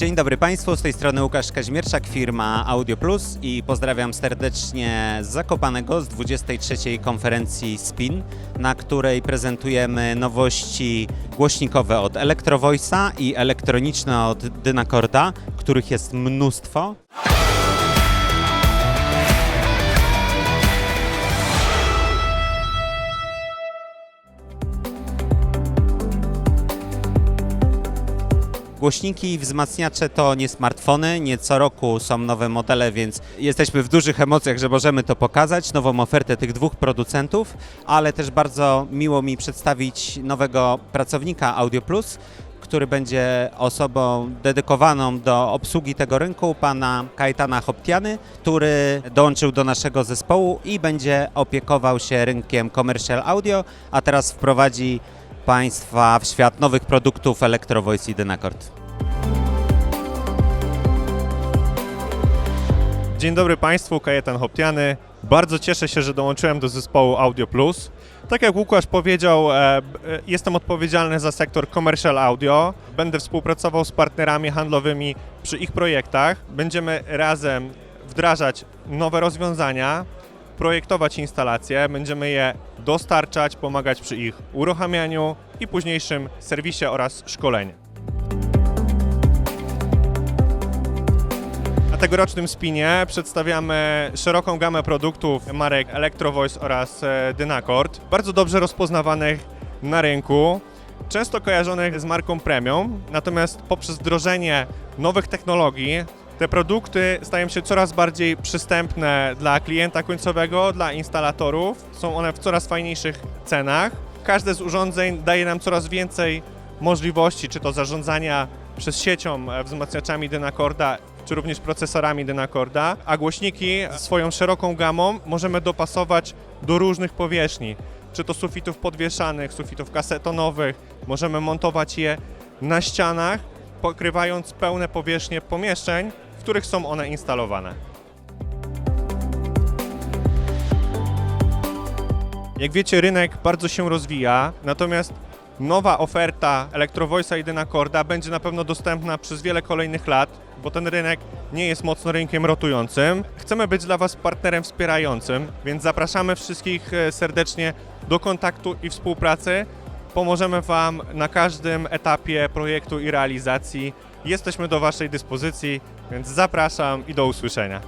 Dzień dobry Państwu, z tej strony Łukasz Kaźmierczak, firma Audio Plus i pozdrawiam serdecznie z Zakopanego z 23. konferencji SPIN, na której prezentujemy nowości głośnikowe od Electro-Voice'a i elektroniczne od Dynacorda, których jest mnóstwo. Głośniki i wzmacniacze to nie smartfony, nie co roku są nowe modele, więc jesteśmy w dużych emocjach, że możemy to pokazać, nową ofertę tych dwóch producentów, ale też bardzo miło mi przedstawić nowego pracownika Audio Plus, który będzie osobą dedykowaną do obsługi tego rynku, pana Kajetana Hoptiany, który dołączył do naszego zespołu i będzie opiekował się rynkiem commercial audio, a teraz wprowadzi Państwa w świat nowych produktów Electro Voice i Dynacord. Dzień dobry Państwu, Kajetan Hoptiany. Bardzo cieszę się, że dołączyłem do zespołu Audio Plus. Tak jak Łukasz powiedział, e, e, jestem odpowiedzialny za sektor commercial audio. Będę współpracował z partnerami handlowymi przy ich projektach. Będziemy razem wdrażać nowe rozwiązania, projektować instalacje, będziemy je dostarczać, pomagać przy ich uruchamianiu i późniejszym serwisie oraz szkoleniu. Na tegorocznym spinie przedstawiamy szeroką gamę produktów marek Electro Voice oraz e, Dynacord, bardzo dobrze rozpoznawanych na rynku, często kojarzonych z marką premium, natomiast poprzez wdrożenie nowych technologii te produkty stają się coraz bardziej przystępne dla klienta końcowego, dla instalatorów. Są one w coraz fajniejszych cenach. Każde z urządzeń daje nam coraz więcej możliwości, czy to zarządzania przez siecią e, wzmacniaczami Dynacorda, czy również procesorami Dynacorda, a głośniki swoją szeroką gamą możemy dopasować do różnych powierzchni, czy to sufitów podwieszanych, sufitów kasetonowych, możemy montować je na ścianach, pokrywając pełne powierzchnie pomieszczeń, w których są one instalowane. Jak wiecie, rynek bardzo się rozwija, natomiast nowa oferta Electro Voice'a i Dynacorda będzie na pewno dostępna przez wiele kolejnych lat, bo ten rynek nie jest mocno rynkiem rotującym. Chcemy być dla Was partnerem wspierającym, więc zapraszamy wszystkich e, serdecznie do kontaktu i współpracy. Pomożemy Wam na każdym etapie projektu i realizacji. Jesteśmy do Waszej dyspozycji, więc zapraszam i do usłyszenia.